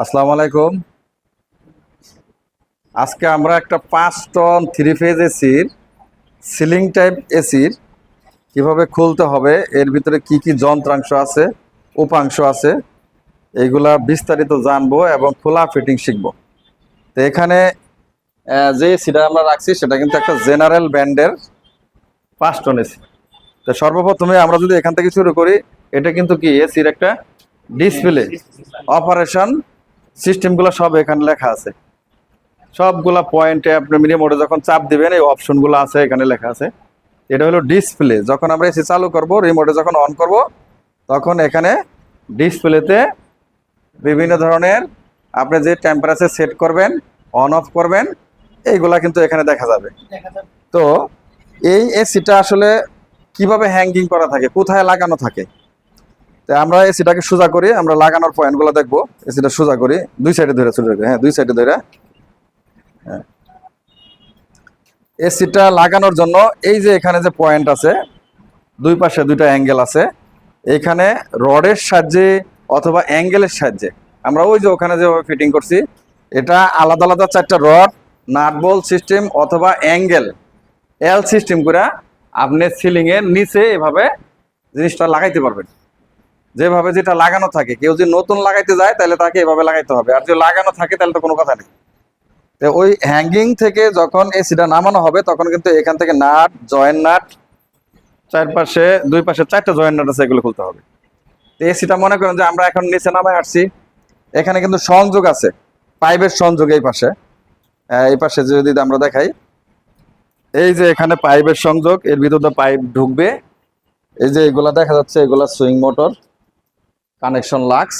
আসসালামু আলাইকুম। আজকে আমরা একটা পাঁচ টন থ্রি ফেজ এসির সিলিং টাইপ এসির কীভাবে খুলতে হবে, এর ভিতরে কি কি যন্ত্রাংশ আছে, উপাংশ আছে, এগুলা বিস্তারিত জানব এবং খোলা ফিটিং শিখব। তো এখানে যে এসিটা আমরা রাখছি, সেটা কিন্তু একটা জেনারেল ব্যান্ডের পাঁচ টন এসি তো সর্বপ্রথমে আমরা যদি এখান থেকে শুরু করি, এটা কিন্তু কি এসির একটা ডিসপ্লে অপারেশন সিস্টেমগুলো সব এখানে লেখা আছে। সবগুলা পয়েন্টে আপনি মিনিমোডে যখন চাপ দিবেন এই অপশনগুলো আছে এখানে লেখা আছে। এটা হলো ডিসপ্লে যখন আমরা এসি চালু করব রিমোটে যখন অন করব তখন এখানে ডিসপ্লেতে বিভিন্ন ধরনের আপনি যে টেম্পারেচার সেট করবেন অন অফ করবেন এইগুলা কিন্তু এখানে দেখা যাবে। তো এই এসিটা আসলে কীভাবে হ্যাঙ্গিং করা থাকে কোথায় লাগানো থাকে? তো আমরা এসিটাকে সোজা করি, আমরা লাগানোর পয়েন্টগুলো দেখব। এসিটা সোজা করি, দুই সাইডে ধরে সোজা করি হ্যাঁ দুই সাইডে ধরে। হ্যাঁ। এসিটা লাগানোর জন্য এই যে এখানে যে পয়েন্ট আছে, দুই পাশে দুইটা অ্যাঙ্গেল আছে, এখানে রডের সাহায্যে অথবা অ্যাঙ্গেলের সাহায্যে, আমরা ওই যে ওখানে যেভাবে ফিটিং করছি, এটা আলাদা আলাদা চারটা রড নাট বল সিস্টেম অথবা অ্যাঙ্গেল এল সিস্টেম করে আপনি সিলিংয়ের নিচে এভাবে জিনিসটা লাগাইতে পারবেন। যেভাবে যেটা লাগানো থাকে, কেউ যদি নতুন লাগাইতে যায়, তাহলে তাকে এভাবে লাগাইতে হবে। আর যদি লাগানো থাকে, তাহলে তো কোনো কথা নেই। তো ওই হ্যাঙ্গিং থেকে যখন এসিটা নামানো হবে, তখন কিন্তু এখান থেকে নাট জয়েন্ট নাট, চারপাশে, দুই পাশে চারটা জয়েন্ট নাট আছে, এগুলো খুলতে হবে। তো এসিটা মনে করেন যে আমরা এখন নিচে নামায় আসছি। এখানে কিন্তু সংযোগ আছে। পাইপের সংযোগ এই পাশে। এই পাশে যদি আমরা দেখাই, এই যে এখানে পাইপের সংযোগ, এর ভিতরে পাইপ ঢুকবে। এই যে এগুলা দেখা যাচ্ছে, এগুলা সুইং মোটর কানেকশন লাক্স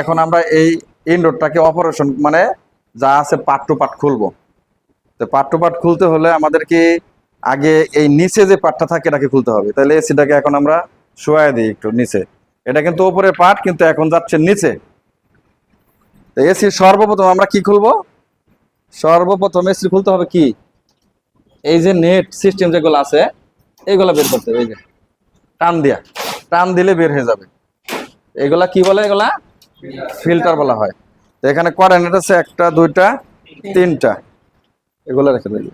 এখন আমরা এই ইনডোরটাকে অপারেশন মানে যা আছে পার্ট টু পার্ট খুলবো। তো পার্ট টু পার্ট খুলতে হলে আমাদেরকে আগে এই নিচে যে পার্টটা থাকে এটাকে খুলতে হবে। তাহলে এসিটাকে এখন আমরা শোয়াই দিই একটু নিচে। এটা কিন্তু উপরের পার্ট কিন্তু এখন যাচ্ছে নিচে। তো এসি সর্বপ্রথম আমরা কি খুলবো? সর্বপ্রথম এসি খুলতে হবে কি? এই যে নেট সিস্টেম যেগুলো আছে এইগুলা বের করতে হবে, এই যে। টান দিয়া। টান দিলে বের হয়ে যাবে। এগুলা কি বলে এগুলা? ফিল্টার বলা হয়। তো এখানে কয়টা নেট আছে একটা, দুইটা, তিনটা। এগুলো রেখে দেবে।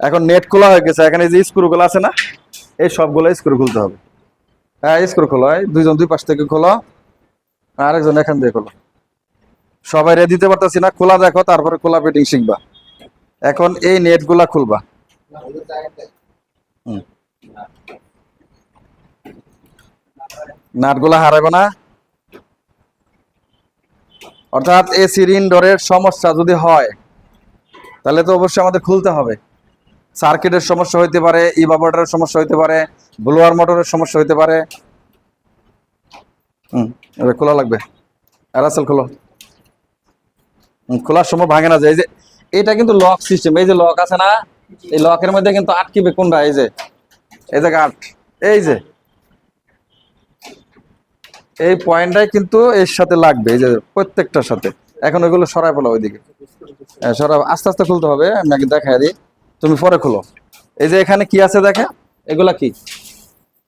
এখন নেট খোলা হয়ে গেছে। এখানে যে স্ক্রু গুলো আছে না, এই সবগুলো স্ক্রু খুলতে হবে। হ্যাঁ স্ক্রু খোলা হয় দুইজন দুই পাশ থেকে খোলো, আরেকজন এখান দিয়ে খোলো। সবাই রে দিতে পারতেছি না। খোলা দেখো, তারপরে খোলা ফিটিং শিখবা। এখন এই নেটগুলা খুলবা। নাটগুলা হারাবে না। অর্থাৎ এসির ইনডোরের সমস্যা যদি হয়, তাহলে তো অবশ্যই আমাদের খুলতে হবে। সার্কিটের সমস্যা হইতে পারে ইভাবোটারের সমস্যা হইতে পারে, ব্লোয়ার মোটরের সমস্যা হইতে পারে। হুম খোলা লাগবে। অ্যারাসেল খোলো। খোলার সময় ভাঙে না যায় এই যে, এটা কিন্তু লক সিস্টেম। এই যে লক আছে না, এই লকের মধ্যে কিন্তু আটকিবে কোনটা? এই যে এই যে গার্ড এই যে এই পয়েন্টটাই কিন্তু এর সাথে লাগবে এই যে প্রত্যেকটার সাথে। এখন ওইগুলো সরাই ফেলো ওইদিকে। হ্যাঁ, সরাই আস্তে আস্তে খুলতে হবে আমি আগে দেখাই দিই। তুমি পরে খুলো। এই যে এখানে কি আছে দেখে? এগুলা কি?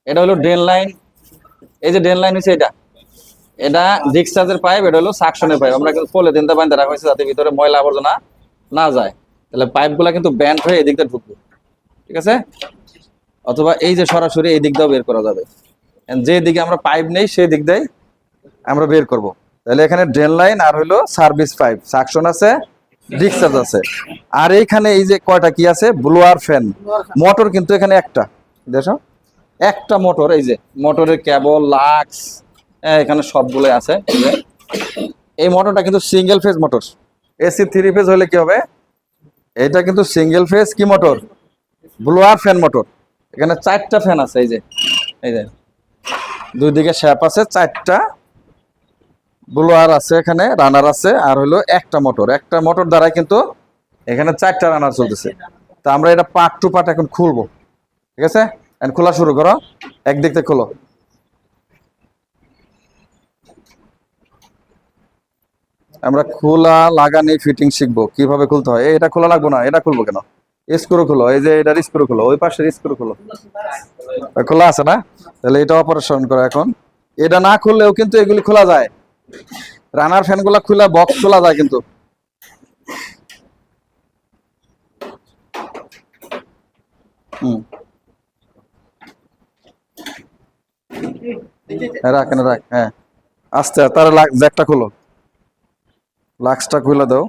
এটা হলো ড্রেন লাইন। এই যে ড্রেন লাইন হচ্ছে এটা। এটা ডিসচার্জের পাইপ এটা হলো সাকশনের পাইপ আমরা কিন্তু পলে দিনতে বান্ধে রাখা হয়েছে যাতে ভিতরে ময়লা আবর্জনা না যায়। তাহলে পাইপগুলা কিন্তু ব্যান্ড হয়ে এদিকটা ঢুকবে। ঠিক আছে? অথবা এই যে সরাসরি এই দিক দিয়েও বের করা যাবে। যে দিকে আমরা পাইপ নেই সেই দিক দিয়ে আমরা বের করব। তাহলে এখানে ড্রেন লাইন আর হলো সার্ভিস পাইপ সাকশন আছে ডিসচার্জ আছে। আর এইখানে এই যে কয়টা কি আছে? ব্লোয়ার ফ্যান মোটর কিন্তু এখানে একটা। দেখো একটা মোটর এই যে মোটরের কেবল লাক্স এখানে সবগুলোই আছে। এই এই মোটরটা কিন্তু single phase motor AC three phase হলে কি হবে? এটা কিন্তু সিঙ্গেল ফেজ কি মোটর ব্লোয়ার ফ্যান মোটর এখানে চারটা ফ্যান আছে এই যে এই যে। দুই দিকে শ্যাপ আছে, চারটা ব্লোয়ার আছে এখানে রানার আছে, আর হলো একটা মোটর একটা মোটর দ্বারা কিন্তু এখানে চারটা রানার চলতেছে। তা আমরা এটা পার্ট টু পার্ট এখন খুলবো। ঠিক আছে? এখন খোলা শুরু করো। একদিক থেকে খোলো। আমরা খোলা, লাগানি ফিটিং শিখব। কীভাবে খুলতে হয়? এটা খোলা লাগবো না? এটা খুলবো কেন? স্ক্রু খুলো, এই যে এটার স্ক্রু খুলো, ওই পাশের স্ক্রু খুলো। খোলা আছে না? তাহলে এটা অপারেশন করো এখন। এটা না খুললেও কিন্তু এগুলি খোলা যায়। রানার ফ্যানগুলা খুলে বক্স খোলা যায় কিন্তু। হুম। রাখ, এখানে রাখ হ্যাঁ। আস্তে তার জ্যাকটা খোলো। লাক্সটা খুলে দাও।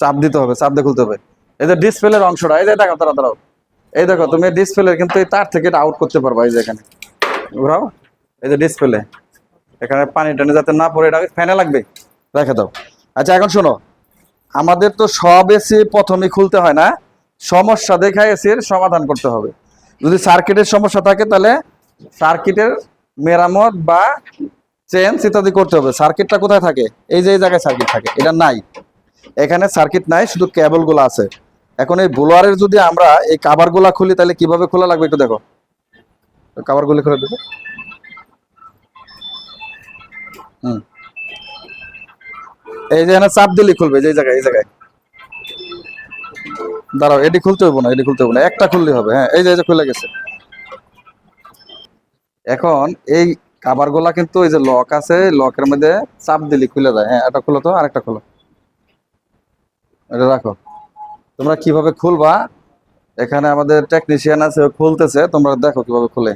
চাপ দিতে হবে, চাপ দিয়ে খুলতে হবে। এই যে ডিসপ্লের অংশটা, এই যে দেখো তারা দাঁড়াও। এই দেখো, তুমি ডিসপ্লে কিন্তু এই তার থেকে আউট করতে পারবা, এই যে এখানে। ঘোরাও। এই যে ডিসপ্লে এখানে পানি টানি যাতে না পড়ে, এটা ফ্যানে লাগবে। রেখে দাও। আচ্ছা এখন শোনো। আমাদের তো সব এসি প্রথমে খুলতে হয় না। সমস্যা দেখা এসির সমাধান করতে হবে। যদি সার্কিটের সমস্যা থাকে, তাহলে সার্কিটের মেরামত বা চেঞ্জ ইত্যাদি করতে হবে। সার্কিটটা কোথায় থাকে? এই যে এই জায়গায় সার্কিট থাকে, এটা নাই। এখানে সার্কিট নাই, শুধু কেবলগুলো আছে। এখন এই বোলারের যদি আমরা এই কাভারগুলা খুলি, তাহলে কীভাবে খোলা লাগবে একটু দেখো। কাভার গুলি খুলে হুম। এই যে এখানে চাপ দিলে খুলবে, যে জায়গায়, এই জায়গায়। দাঁড়াও, এটি খুলতে হব না, এটি খুলতে হব না। একটা খুললে হবে হ্যাঁ এই যে খুলে গেছে। এখন এই কাবারগুলা কিন্তু এই যে লক আছে, লকের মধ্যে চাপ দিলে খুলে যায়। হ্যাঁ এটা খুলো তো, আরেকটা খুলো। এটা রাখো। তোমরা কীভাবে খুলবা? এখানে আমাদের টেকনিশিয়ান আছে খুলতেছে। তোমরা দেখো কীভাবে খুলে।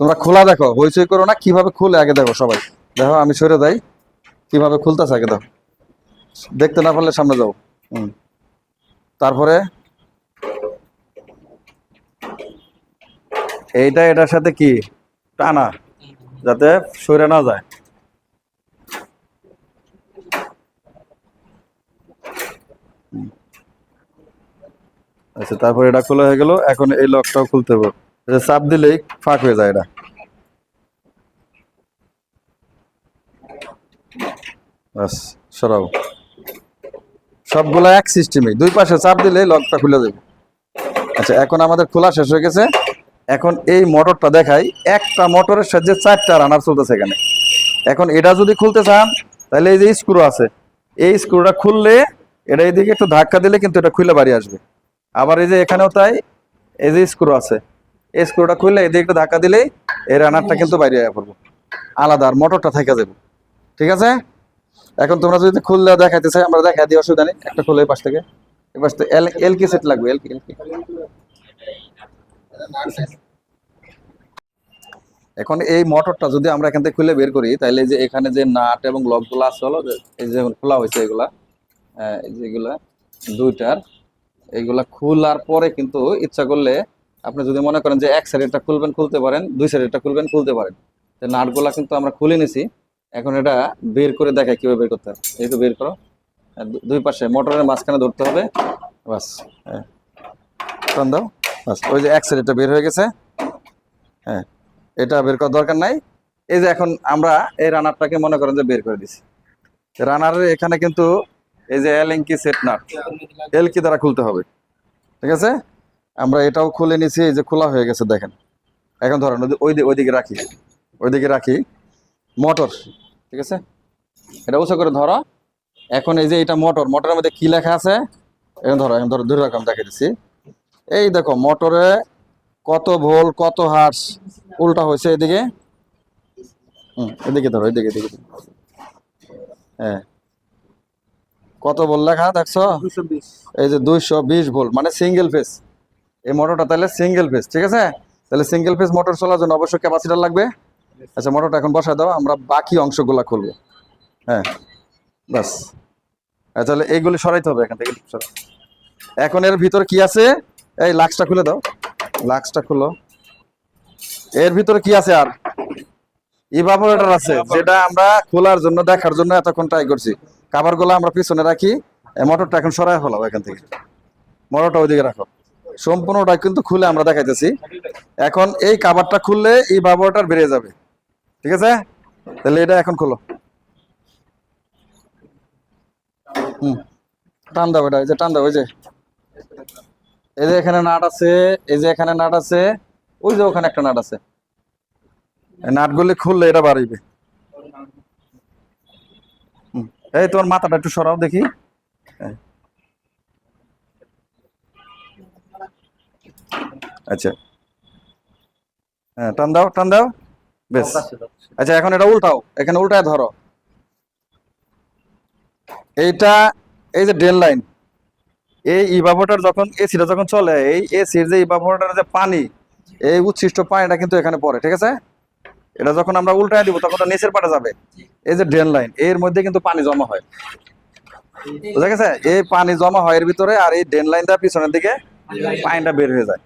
তোমরা খোলা দেখো, হইচই করো না, কীভাবে খুলে আগে দেখো সবাই। দেখো, আমি সরে যাই। কীভাবে খুলতেছে আগে দেখো। দেখতে না পারলে সামনে যাও। হুম। তারপরে এইটা, এটার সাথে কি? টানা, যাতে সরে না যায়। আচ্ছা তারপরে এটা খোলা হয়ে গেল। এখন এই লকটাও খুলতে হবে। চাপ দিলেই ফাঁক হয়ে যায় এটা। বাস, সরাও। সবগুলো এক সিস্টেমে দুই পাশে চাপ দিলে লকটা খুলে যাবে। আচ্ছা এখন আমাদের খোলা শেষ হয়ে গেছে। এখন এই মোটরটা দেখাই, একটা মোটরের সাহায্যে চারটা রানার চলতেছে এখানে। এখন এটা যদি খুলতে চান, তাহলে এই যে স্ক্রু আছে, এই স্ক্রুটা খুললে এটা এইদিকে একটু ধাক্কা দিলে কিন্তু এটা খুলে বাড়ি আসবে। আবার এই যে এখানেও তাই, এই যে স্ক্রু আছে, এই স্ক্রুটা খুললে এদিকে একটু ধাক্কা দিলেই এই রানারটা কিন্তু বাইরে পড়ব। আলাদা আর মোটরটা থেকে যাবে। ঠিক আছে? এখন তোমরা যদি খুললে দেখাইতে চাই আমরা দেখা দিই, অসুবিধা নেই। একটা খুলে পাশ থেকে। থেকে এল কি সেট লাগবে এল কি এখন এই মোটরটা যদি আমরা এখান থেকে খুলে বের করি তাহলে যে এখানে যে নাট এবং লকগুলো আছে হলো, এই যে খোলা হয়েছে এগুলা যেগুলা দুইটার এইগুলা খোলার পরে কিন্তু ইচ্ছা করলে আপনি যদি মনে করেন যে এক সাইডেরটা খুলবেন, খুলতে পারেন, দুই সাইডেরটা খুলবেন, খুলতে পারেন। তো নাটগুলা কিন্তু আমরা খুলে নিছি। এখন এটা বের করে দেখায় কীভাবে বের করতে হবে এই তো বের করো। দুই পাশে মোটরের মাঝখানে ধরতে হবে। বাস হ্যাঁ। দাও। ওই যে এক সাইডটা বের হয়ে গেছে। হ্যাঁ এটা বের করার দরকার নাই। এই যে এখন আমরা এই রানারটাকে মনে করেন যে বের করে দিছি। রানারের এখানে কিন্তু এই যে এল এঙ্কি সেট নাট এল কি দ্বারা খুলতে হবে। ঠিক আছে? আমরা এটাও খুলে নিছি, এই যে খোলা হয়ে গেছে, দেখেন। এখন ধরেন, ওই ওইদিকে রাখি। ওইদিকে রাখি। মোটর, ঠিক আছে? এটা উঁচু করে ধরো। এখন এই যে এটা মোটর, মোটরের মধ্যে কি লেখা আছে? এখন ধরো এখন ধরো, দুই রকম দেখে দিচ্ছি এই দেখো মোটরে কত ভোল কত হার্স উল্টা হয়েছে এদিকে? হুম এদিকে ধরো এদিকে এদিকে হ্যাঁ। কত ভোল লেখা দেখছ? এই যে দুইশো বিশ ভোল মানে সিঙ্গেল ফেস এই মোটরটা তাহলে সিঙ্গেল ফেস ঠিক আছে? তাহলে সিঙ্গেল ফেস মোটর চলার জন্য অবশ্যই ক্যাপাসিটার লাগবে। আচ্ছা মোটরটা এখন বসায় দাও আমরা বাকি অংশগুলো খুলবো। হ্যাঁ বাস আচ্ছা, তাহলে এইগুলি সরাইতে হবে এখান থেকে। এখন এর ভিতরে কি আছে? এই লাক্সটা খুলে দাও। লাক্সটা খুলো। এর ভিতরে কি আছে আর? ইভাপোরেটর আছে, যেটা আমরা খোলার জন্য, দেখার জন্য এতক্ষণ ট্রাই করছি। কাবারগুলো আমরা পিছনে রাখি। মোটরটা এখন সরাই ফেলাও এখান থেকে। মোটরটা ওইদিকে রাখো। সম্পূর্ণটা কিন্তু খুলে আমরা দেখাইতেছি। এখন এই কাবারটা খুললে এই বাবরটার বেড়ে যাবে। ঠিক আছে? তাহলে এটা এখন খোলো। হুম। টান দাও এটা ওই যে টান দাও, ওই যে। এই যে এখানে নাট আছে, এই যে এখানে নাট আছে, ওই যে ওখানে একটা নাট আছে। নাটগুলি খুললে এটা বাড়িবে। এই তোমার মাথাটা একটু সরাও দেখি। আচ্ছা। হ্যাঁ টান দাও টান দাও। বেশ। আচ্ছা এখন এটা উল্টাও, এখানে উল্টায় ধরো। এইটা, এই যে ডেল লাইন। এই ইভাপোটার যখন এসিটা যখন চলে, এই এসির যে ইভাপোটার যে পানি, এই উচ্ছিষ্ট পানিটা কিন্তু এখানে পড়ে, ঠিক আছে? এটা যখন আমরা উল্টায় দিব, তখন নিচের পাটে যাবে। এই যে ড্রেন লাইন এর মধ্যে কিন্তু পানি জমা হয়। বুঝা গেছে? এই পানি জমা হয় এর ভিতরে আর এই ড্রেন লাইনটা পিছনের দিকে পানিটা বের হয়ে যায়।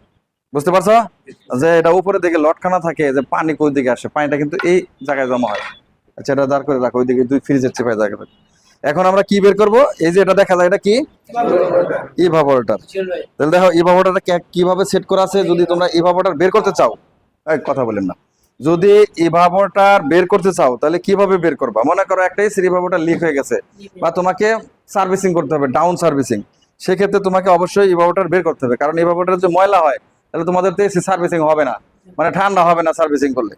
বুঝতে পারছ? যে এটা উপরের দিকে লটখানা থাকে, যে পানি কোই দিকে আসে, পানিটা কিন্তু এই জায়গায় জমা হয়। আচ্ছা এটা দাঁড় করে রাখো, ওইদিকে দুই ফ্রিজের চেপে জায়গা এখন আমরা কি বের করব? এই যে এটা দেখা যায়, এটা কি? ইভাপোরেটর তাহলে দেখো ইভাপোরেটরটা কীভাবে সেট করা আছে? যদি তোমরা ইভাপোরেটর বের করতে চাও কথা বলেন না। যদি ইভাপোরেটর বের করতে চাও, তাহলে কীভাবে বের করবা? মনে করো একটা এসির ইভাপোরেটর লিক হয়ে গেছে, বা তোমাকে সার্ভিসিং করতে হবে ডাউন সার্ভিসিং সেক্ষেত্রে তোমাকে অবশ্যই ইভাপোরেটর বের করতে হবে, কারণ ইভাপোরেটর যে ময়লা হয়, তাহলে তোমাদের তো এসি সার্ভিসিং হবে না মানে ঠান্ডা হবে না সার্ভিসিং করলে।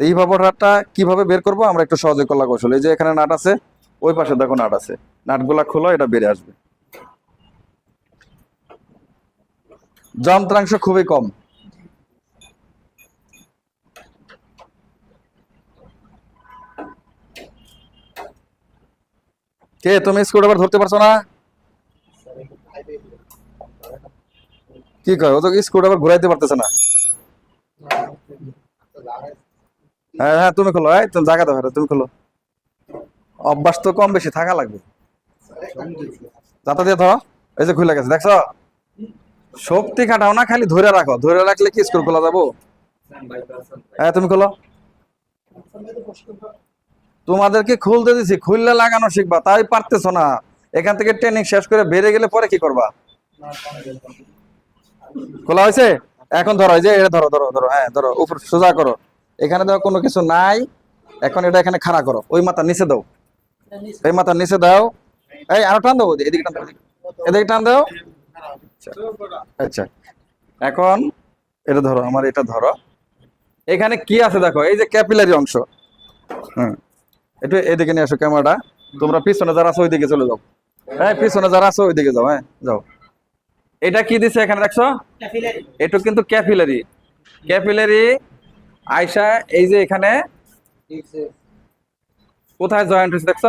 তো ইভাপোরেটরটা কীভাবে বের করব? আমরা একটু সহজে কলা কৌশল। এই যে এখানে নাট আছে ওই পাশে দেখো নাট আছে। নাটগুলা খোলো, এটা বেড়ে আসবে। যন্ত্রাংশ খুবই কম। কে, তুমি স্ক্রুড্রাইভার ধরতে পারছ না? কি কয়? ও তো স্ক্রুড্রাইভার ঘুরাইতে পারতেছে না। হ্যাঁ হ্যাঁ তুমি খোলো। তুমি জায়গা দাও, তুমি খোলো। অভ্যাস তো কম বেশি, থাকা লাগবে। যাতা দিয়ে ধরো, এই যে খুলে গেছে, দেখছ? শক্তি খাটাও না, খালি ধরে রাখো। ধরে রাখলে কি স্ক্রু খোলা যাব? হ্যাঁ তুমি খোলো। তোমাদেরকে খুলতে দিছি, খুললে লাগানো শিখবা, তাই পারতেছো না। এখান থেকে ট্রেনিং শেষ করে বেড়ে গেলে পরে কি করবা? খোলা হয়েছে? এখন ধরো যে ধরো ধরো ধরো হ্যাঁ ধরো, উপর সোজা করো। এখানে ধরো কোনো কিছু নাই, এখন এটা এখানে খাড়া করো, ওই মাথা নিচে দাও। এই মাথা নিচে দাও। এই আরও টান দাও এদিকে টান দাও এদিকে। টান দাও। আচ্ছা। এখন এটা ধরো আমার এটা ধরো। এখানে কি আছে দেখো এই যে ক্যাপিলারি অংশ। হুম। একটু এদিকে নিয়ে আসো ক্যামেরাটা। তোমরা পিছনে যারা আছো ওইদিকে চলে যাও। হ্যাঁ পিছনে যারা আছো ওইদিকে যাও হ্যাঁ যাও। এটা কি দিছে এখানে দেখছ? এটা কিন্তু ক্যাপিলারি। ক্যাপিলারি আয়সা এই যে এখানে কোথায় জয়েন্ট হয়েছে দেখছ?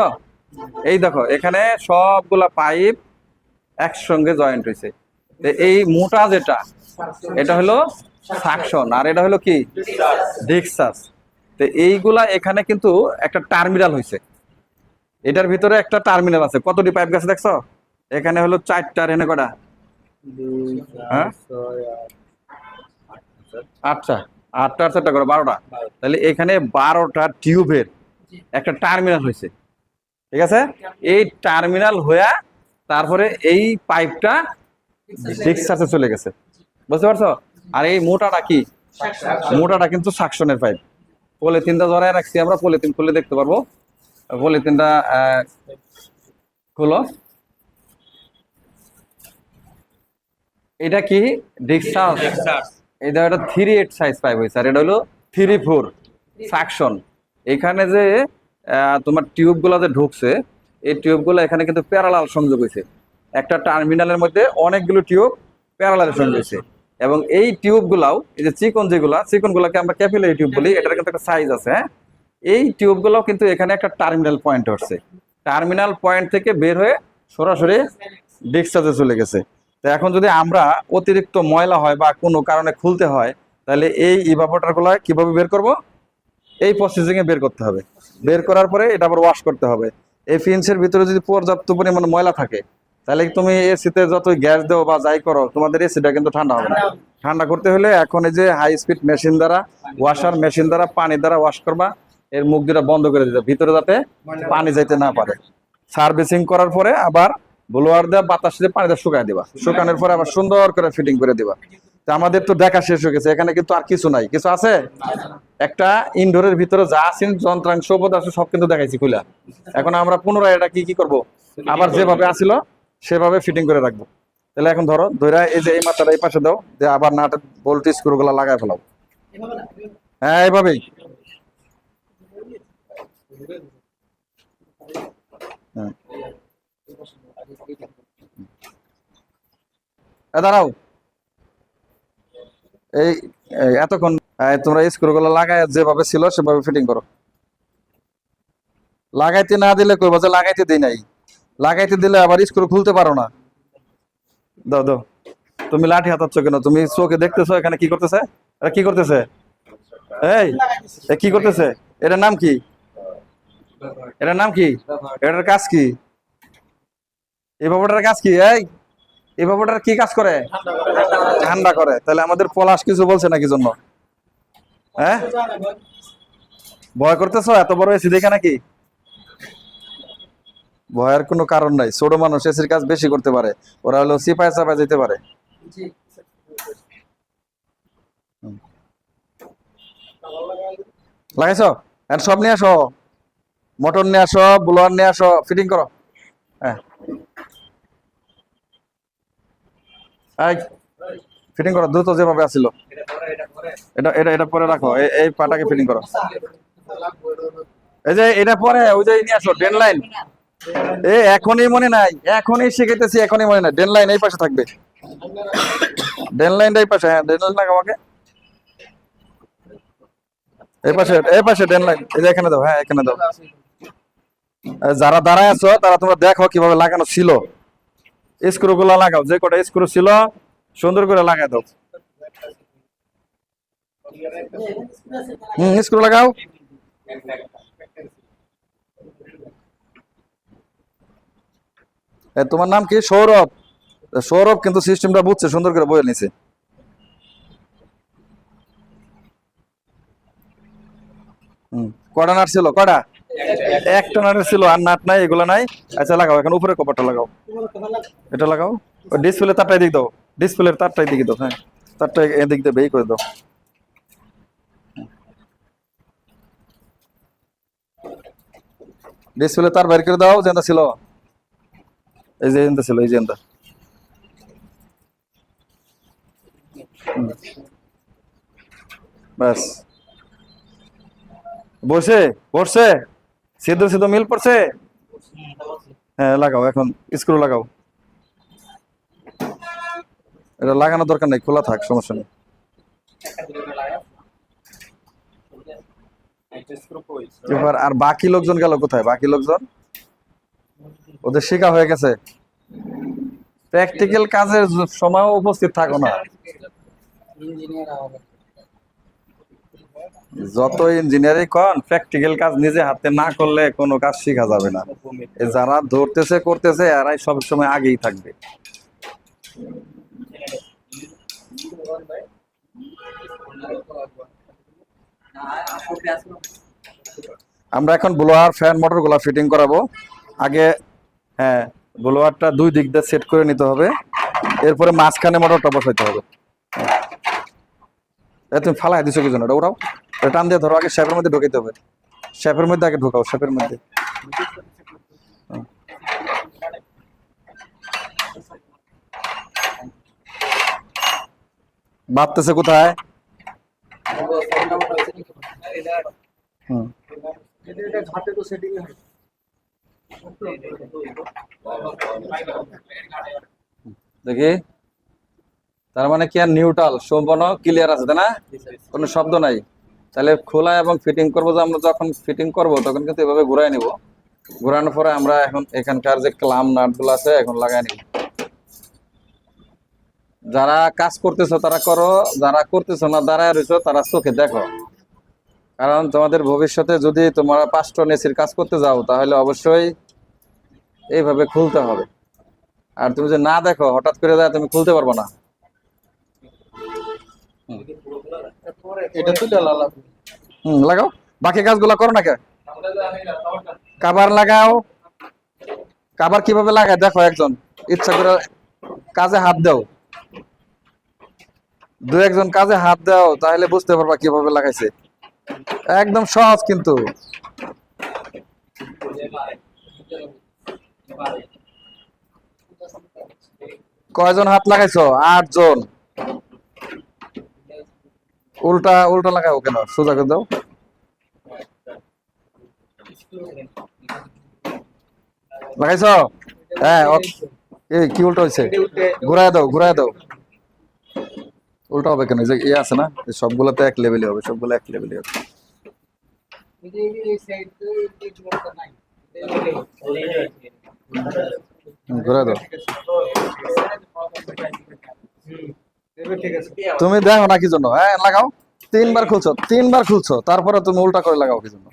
এই দেখো, এখানে সবগুলা পাইপ একসঙ্গে জয়েন্ট হয়েছে। এই মোটা যেটা, এটা হলো সাকশন আর এটা হলো কি? ডিক্সাস তো এইগুলা এখানে কিন্তু একটা টার্মিনাল হয়েছে। এটার ভিতরে একটা টার্মিনাল আছে। কতটি পাইপ গেছে দেখছ? এখানে হলো চারটা এনে কটা? হ্যাঁ? আচ্ছা আটটা চারটা করে, বারোটা। তাহলে এখানে বারোটা টিউবের একটা টার্মিনাল হয়েছে। ঠিক আছে? এই টার্মিনাল হয়ে তারপরে এই পাইপটা ডিক্সাসে চলে গেছে। বুঝতে পারছ? আর এই মোটাটা কি? মোটাটা কিন্তু সাকশনের পাইপ পলিথিনটা ধরায় রাখছি আমরা পলিথিন খুলে দেখতে পারব। পলিথিনটা খুলো। এটা কি? ডিক্সাস এটা থ্রি এইট সাইজ পাইপ হয়েছে আর এটা হলো থ্রি ফোর সাকশন এখানে যে তোমার টিউবগুলো যে ঢুকছে, এই টিউবগুলো এখানে কিন্তু প্যারালাল সংযোগ হয়েছে একটা টার্মিনালের মধ্যে অনেকগুলো টিউব প্যারালাল সংযোগ হয়েছে এবং এই টিউবগুলাও, এই যে চিকন যেগুলা, চিকনগুলোকে আমরা ক্যাপিলারি টিউব বলি, এটার কিন্তু একটা সাইজ আছে হ্যাঁ? এই টিউবগুলোও কিন্তু এখানে একটা টার্মিনাল পয়েন্ট হচ্ছে টার্মিনাল পয়েন্ট থেকে বের হয়ে সরাসরি ডিক্সাসে চলে গেছে। তো এখন যদি আমরা অতিরিক্ত ময়লা হয় বা কোনো কারণে খুলতে হয়, তাহলে এই ইভাপোটারগুলো কীভাবে বের করব? এই প্রসেসিং এ বের করতে হবে। বের করার পরে এটা আবার ওয়াশ করতে হবে। এই ফিন্সের ভিতরে যদি পর্যাপ্ত পরিমাণ ময়লা থাকে তাহলে তুমি এসিতে যতই গ্যাস দাও বা যাই করো তোমাদের এসিটা কিন্তু ঠান্ডা হবে না। ঠান্ডা করতে হলে এখন এই যে হাই স্পিড মেশিন দ্বারা ওয়াশার মেশিন দ্বারা পানি দ্বারা ওয়াশ করবা। এর মুখ দুটা বন্ধ করে দিতে ভিতরে যাতে পানি যাইতে না পারে। সার্ভিসিং করার পরে আবার ব্লোয়ার দেওয়া বাতাস দিয়ে পানিটা শুকায় দিবা। শুকানোর পরে আবার সুন্দর করে ফিটিং করে দিবা। তো আমাদের তো দেখা শেষ হয়ে গেছে এখানে কিন্তু আর কিছু নাই। কিছু আছে? একটা ইনডোরের ভিতরে যা আছে যন্ত্রাংশ আছে সব কিন্তু দেখাইছি খুলা এখন আমরা পুনরায় এটা কি কি করব? আবার যেভাবে আসিল সেভাবে ফিটিং করে রাখব। তাহলে এখন ধরো ধরে এই যে এই মাথাটা এই পাশে দাও দিয়ে আবার নাট বল্টি স্ক্রু গুলা লাগাই ফেলাও। হ্যাঁ এইভাবেই হ্যাঁ। দাঁড়াও। এই এতক্ষণ তোমরা স্ক্রুগুলো লাগায় যেভাবে ছিল সেভাবে ফিটিং করো। লাগাইতে না দিলে কইবা যে লাগাইতে দিই নাই। লাগাইতে দিলে আবার স্ক্রু খুলতে পারো না। দাও দাও। তুমি লাঠি হাতাচ্ছ কেন? তুমি চোখে দেখতেছো এখানে কি করতেছে? এটা কি করতেছে? এই কি করতেছে? এটার নাম কি? এটার নাম কি? এটার কাজ কি? এই বাবুটার কাজ কি? এই এই বাবুটার কি কাজ করে? ঠান্ডা করে। তাহলে আমাদের পলাশ কিছু বলছে নাকি জন্য? হ্যাঁ? ভয় করতেছো? এত বড় এসি দেখে নাকি? ভয়ের কোনো কারণ নাই। ছোট মানুষ এসির কাজ বেশি করতে পারে। ওরা হলো সিপাই চাপায় যেতে পারে। লাগাইছো? সব নিয়ে আসো। মটন নিয়ে আসো, ব্লোয়ার নিয়ে আসো, ফিটিং করো। হ্যাঁ। এই ফিটিং করো, দ্রুত যেভাবে আসছিল এটা এটা এটা পরে রাখো এই- পাটাকে ফিটিং করো। এই যে, এটা পরে, ওই যে নিয়ে আসো ড্রেন লাইন এ, এখনই মনে নাই, এখনই শিখাইতেছি, এখনই মনে নাই ড্রেন লাইন এই পাশে থাকবে। ড্রেন লাইনটা এই পাশে হ্যাঁ ড্রেন লাইন লাগাও আমাকে। এই পাশে এই পাশে ড্রেন লাইন এই যে এখানে দাও হ্যাঁ এখানে দাও। যারা দাঁড়ায় আছো, তারা তোমরা দেখো কীভাবে লাগানো ছিল। স্ক্রু গুলো লাগাও, যে কটা স্ক্রু ছিল, সুন্দর করে লাগাই দাও। স্ক্রু লাগাও। তোমার নাম কি? সৌরভ। সৌরভ কিন্তু সিস্টেমটা বুঝছে, সুন্দর করে বয়ে নিছে। কটা নাট ছিল? কটা? একটা নাট ছিল, আর নাট নাই, এগুলো নাই। আচ্ছা লাগাও, এখন উপরে কপারটা লাগাও। এটা লাগাও। ডিসপ্লে তারটাই দিক দাও। ডিসপ্লের তারটাই দিকে দাও হ্যাঁ। তারটা এদিক দিয়ে বেই করে দাও। ডিসপ্লে তার বের করে দাও যেটা ছিল। এই যে এনটা ছিল, এই যে এনটা হুম। ব্যাস। বসে বসছে সিদ্ধ সিদ্ধ মিল পড়ছে? হ্যাঁ লাগাও, এখন স্ক্রু লাগাও। এটা লাগানোর দরকার নেই, খোলা থাক, সমস্যা নেই। আর বাকি লোকজন গেল কোথায়? বাকি লোকজন? ওদের শেখা হয়ে গেছে। প্র্যাকটিক্যাল কাজের সময়ও উপস্থিত থাকো না। যত ইঞ্জিনিয়ারিং কন প্র্যাকটিক্যাল কাজ নিজে হাতে না করলে কোনো কাজ শেখা যাবে না। যারা ধরতেছে, করতেছে, এরাই সব সময় আগেই থাকবে। আমরা এখন ব্লোয়ার ফ্যান মোটরগুলা ফিটিং করাবো। আগে হ্যাঁ ব্লোয়ারটা দুই দিক দিয়ে সেট করে নিতে হবে। এরপরে মাঝখানে মোটরটা বসাইতে হবে। তুমি ফালাই দিছো কি জন্য? এটা ওরাও টান দিয়ে ধরো, আগে শ্যাপের মধ্যে ঢুকাইতে হবে। শ্যাপের মধ্যে আগে ঢোকাও শ্যাপের মধ্যে। হুম। বাপতেছে কোথায়? হুম। দেখি। তার মানে কি আর নিউট্রাল সম্পূর্ণ ক্লিয়ার আছে তাই না? কোনো শব্দ নাই। তাহলে খোলা এবং ফিটিং করব যে আমরা যখন ফিটিং করব তখন কিন্তু এভাবে ঘুরাই নিব। ঘোরানোর পরে আমরা এখন এখানকার যে ক্লাম নাটগুলো আছে এখন লাগাই নিব। যারা কাজ করতেছো তারা করো যারা করতেছো না দাঁড়ায় রয়েছো তারা চোখে দেখো। কারণ তোমাদের ভবিষ্যতে যদি তোমরা পাঁচ টন এসির কাজ করতে যাও তাহলে অবশ্যই এইভাবে খুলতে হবে। আর তুমি যদি না দেখো হঠাৎ করে যায় তুমি খুলতে পারবে না। এটা তুলে লাগাও। বাকি কাজগুলো করো কাবার লাগাও। কাবার কীভাবে লাগায়? দেখো একজন। ইচ্ছা করে কাজে হাত দাও। দু একজন কাজে হাত দাও, তাহলে বুঝতে পারবা কীভাবে লাগাইছে। একদম সহজ কিন্তু। কয়জন হাত লাগাইছো? আট জন উল্টা উল্টা লাগাও কেন? সোজা করে দাও। লাগাইছো? হ্যাঁ এই কি উল্টো হয়েছে ঘুরায় দাও ঘুরায় দাও। উল্টা হবে কেন? যে ইয়ে আছে না সবগুলোতে এক লেভেলই হবে, সবগুলো এক লেভেলই হবে। ঘুরে দাও। তুমি দেখো না কি জন্য হ্যাঁ লাগাও। তিনবার খুলছো তিনবার খুলছো, তারপরে তুমি উল্টা করে লাগাও কি জন্য।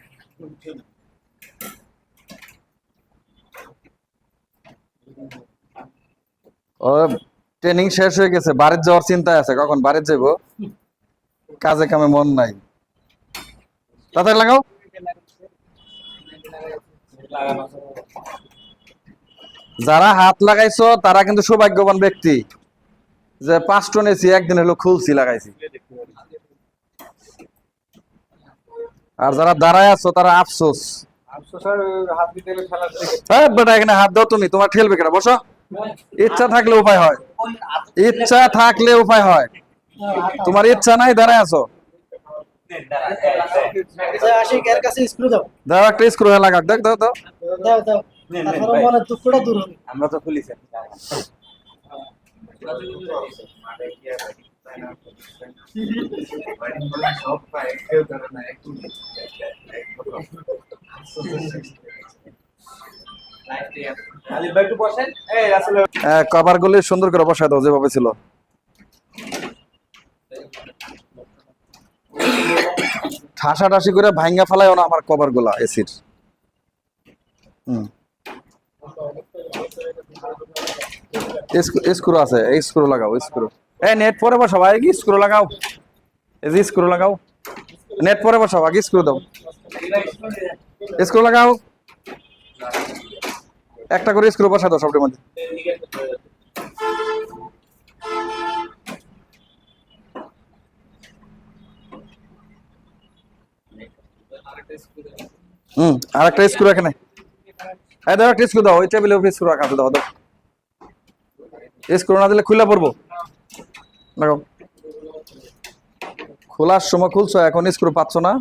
ট্রেনিং শেষ হয়ে গেছে, বাড়ির যাওয়ার চিন্তায় আছে, কখন বাড়ির যাব কাজে কামে মন নাই। তাড়াতাড়ি লাগাও। যারা হাত লাগাইছো, তারা কিন্তু সৌভাগ্যবান ব্যক্তি। যে পাঁচ টন এসি একদিন হলো খুলছি লাগাইছি। আর যারা দাঁড়ায় আছো তারা আফসোস। হ্যাঁ বেটা এখানে হাত দাও তুমি তোমার ঠেলবে কেনা? বসো। ইচ্ছা থাকলে উপায় হয়। ইচ্ছা থাকলে উপায় হয়। তোমার ইচ্ছা নাই দাঁড়ায় আছো। আশিক এর কাছে স্ক্রু দাও দাও। একটা স্ক্রু লাগাক দেখ দাও দাও মনে আমরা তো খুলি কভার গুলি সুন্দর করে বসায় দাও, যেভাবে ছিল। ঠাসা ঠাসি করে ভাঙ্গা ফেলায় না আমার কভারগুলা এসির হুম। স্ক্রু আছে স্ক্রু লাগাও স্ক্রু। এই নেট পরে বসাও, আগে স্ক্রু লাগাও। এই যে স্ক্রু লাগাও। নেট পরে বসাও, আগে স্ক্রু দাও। স্ক্রু লাগাও। একটা করে স্ক্রু বসা দাও সবটির মধ্যে। হুম আর একটা স্ক্রু এখানে। এই দাও একটা স্ক্রু দাও, ওই টেবিলে উপরে স্ক্রু রাখা আছে দাও। দাও স্ক্রু না দিলে খুলে পড়ব। দেখো। খোলার সময় খুলছো, এখন স্ক্রু পাচ্ছ না।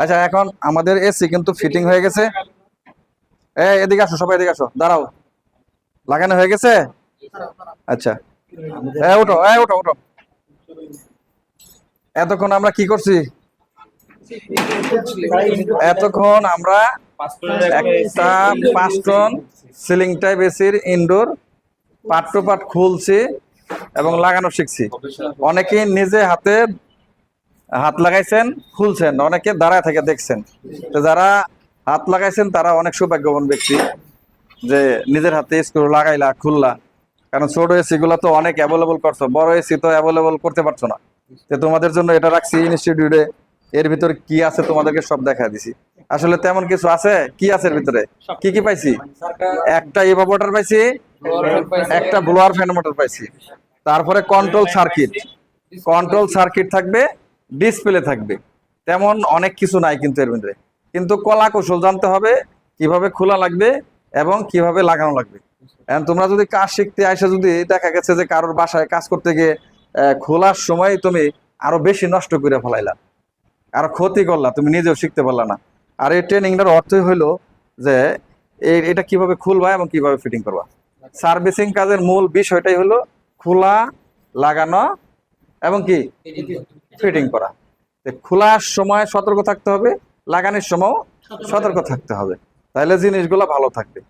আচ্ছা এখন আমাদের এসি কিন্তু ফিটিং হয়ে গেছে। এই, এদিকে আসো, সবাই এদিকে আসো, দাঁড়াও। লাগানো হয়ে গেছে? আচ্ছা। হ্যাঁ ওঠো হ্যাঁ ওঠো ওঠো। এতক্ষণ আমরা কি করছি? এতক্ষণ আমরা একটা পাঁচ টন সিলিং টাইপ এসির ইনডোর পার্ট টু পার্ট খুলছি এবং লাগানো শিখছি। অনেকে নিজে হাতে হাত লাগাইছেন, খুলছেন, অনেকে দাঁড়ায় থেকে দেখছেন। তো যারা হাত লাগাইছেন, তারা অনেক সৌভাগ্যবান ব্যক্তি যে নিজের হাতে স্ক্রু লাগাইলা, খুললা। কারণ ছোট এসি গুলো তো অনেক অ্যাভেলেবল করছ, বড় এসি তো অ্যাভেলেবল করতে পারছ না। তো তোমাদের জন্য এটা রাখছি, ইনস্টিটিউটে। এর ভিতর কি আছে তোমাদেরকে সব দেখা দিছি। আসলে তেমন কিছু আছে? কি আছে ভিতরে? কি কি পাইছি? একটা ইভাপোটার পাইছি একটা ব্লোয়ার ফ্যান মোটর পাইছি। তারপরে কন্ট্রোল সার্কিট কন্ট্রোল সার্কিট থাকবে ডিসপ্লে থাকবে। তেমন অনেক কিছু নাই কিন্তু এর ভিতরে। কিন্তু কলা কৌশল জানতে হবে কীভাবে খোলা লাগবে এবং কীভাবে লাগানো লাগবে। এখন তোমরা যদি কাজ শিখতে আসে যদি দেখা গেছে যে কারোর বাসায় কাজ করতে গিয়ে খোলার সময় তুমি আরও বেশি নষ্ট করে ফেলাইলা। আরও ক্ষতি করলা তুমি নিজেও শিখতে পারলা না। আর এই ট্রেনিংটার অর্থই হইল যে এটা কীভাবে খুলবা এবং কীভাবে ফিটিং করবা। সার্ভিসিং কাজের মূল বিষয়টাই হলো খোলা, লাগানো এবং কি? ফিটিং করা। খোলার সময় সতর্ক থাকতে হবে, লাগানোর সময় সতর্ক থাকতে হবে। তাহলে জিনিসগুলো ভালো থাকবে,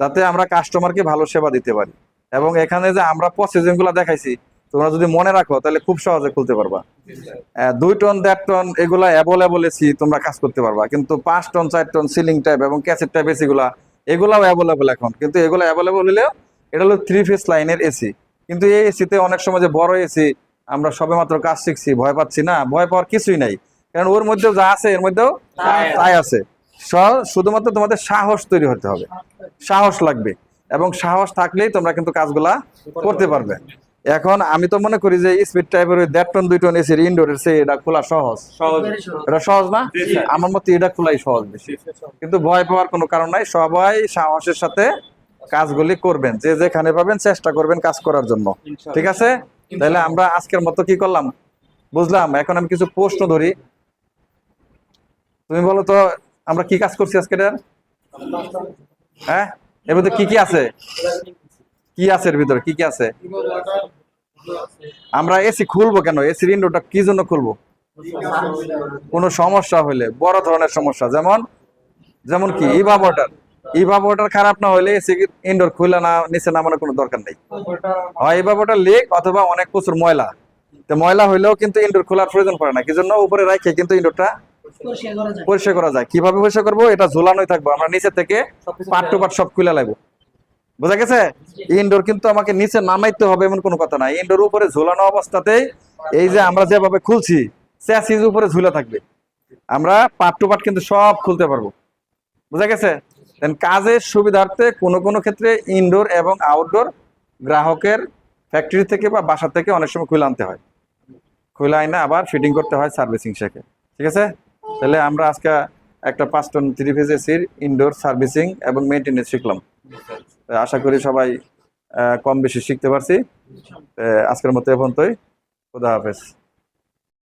যাতে আমরা কাস্টমারকে ভালো সেবা দিতে পারি। এবং এখানে যে আমরা প্রসেসিংগুলো দেখাইছি তোমরা যদি মনে রাখো, তাহলে খুব সহজে খুলতে পারবা। দুই টন, দেড় টন, এগুলা অ্যাভেলেবল এসি তোমরা কাজ করতে পারবা। কিন্তু পাঁচ টন, চার টন সিলিং টাইপ এবং ক্যাসেট টাইপ এসি গুলা, এগুলাও অ্যাভেলেবল এখন। কিন্তু এগুলো অ্যাভেলেবল হলেও এটা হলো থ্রি ফেস লাইনের এসি কিন্তু এই এসিতে অনেক সময় যে বড় এসি আমরা সবেমাত্র কাজ শিখছি, ভয় পাচ্ছি না, ভয় পাওয়ার কিছুই নাই। কারণ ওর মধ্যেও যা আছে, এর মধ্যেও তাই আছে। শুধুমাত্র তোমাদের সাহস তৈরি হতে হবে। সাহস লাগবে। এবং সাহস থাকলেই তোমরা কিন্তু কাজগুলা করতে পারবে। এখন আমি তো মনে করি যে স্পিড টাইপের ওই দেড় টন দুই টন এসির ইনডোরের সে এটা খোলা সহজ। সহজ। এটা সহজ না? আমার মতে এটা খোলাই সহজ বেশি। কিন্তু ভয় পাওয়ার কোনো কারণ নাই সবাই সাহসের সাথে কাজগুলি করবেন। যে যেখানে পাবেন চেষ্টা করবেন কাজ করার জন্য। ঠিক আছে? তাহলে আমরা আজকের মতো কি করলাম? বুঝলাম এখন আমি কিছু প্রশ্ন ধরি। তুমি বলো তো আমরা কি কাজ করছি আজকে হ্যাঁ? এর ভিতরে কি কি আছে? কি আছে এর ভিতরে? কি কি আছে? আমরা এসি খুলবো কেন? এসির ইনডোরটা কি জন্য খুলবো? কোনো সমস্যা হলে বড় ধরনের সমস্যা। যেমন যেমন কি ইভাবোটার ইভাবোটার খারাপ না হলে এসি ইনডোর খুলে না নিচে নামানোর কোনো দরকার নেই। হয় ইভা ইভাবোটার লিক অথবা অনেক প্রচুর ময়লা। তো ময়লা হইলেও কিন্তু ইনডোর খোলার প্রয়োজন পড়ে না। কি জন্য উপরে রাখে কিন্তু ইনডোরটা পরিষ্কার করা যায়। পরিষ্কার করা যায়। কীভাবে পরিষ্কার করব? এটা ঝোলানোই থাকব। আমরা নিচে থেকে পাট টু পাট সব খুলে লাগবো বোঝা গেছে? ইনডোর কিন্তু আমাকে নিচে নামাইতে হবে এমন কোনো কথা নাই। ইনডোর উপরে ঝোলানো অবস্থাতেই এই যে আমরা যেভাবে খুলছি স্যাসিজ উপরে ঝুলে থাকবে। আমরা পাট টু পাট কিন্তু সব খুলতে পারব। বোঝা গেছে? Then কাজের সুবিধার্থে কোনো কোনো ক্ষেত্রে ইনডোর এবং আউটডোর গ্রাহকের ফ্যাক্টরি থেকে বা বাসা থেকে অনেক সময় খুলে আনতে হয়। খুলে আইনা আবার ফিটিং করতে হয় সার্ভিসিং শেখে। ঠিক আছে? তাহলে আমরা আজকে একটা পাঁচ টন থ্রি ফেজ এসির ইনডোর সার্ভিসিং এবং মেনটেনেন্স শিখলাম। আশা করি সবাই কম বেশি শিখতে পারছি। আজকের মতো এ পর্যন্তই। খুদা হাফেজ।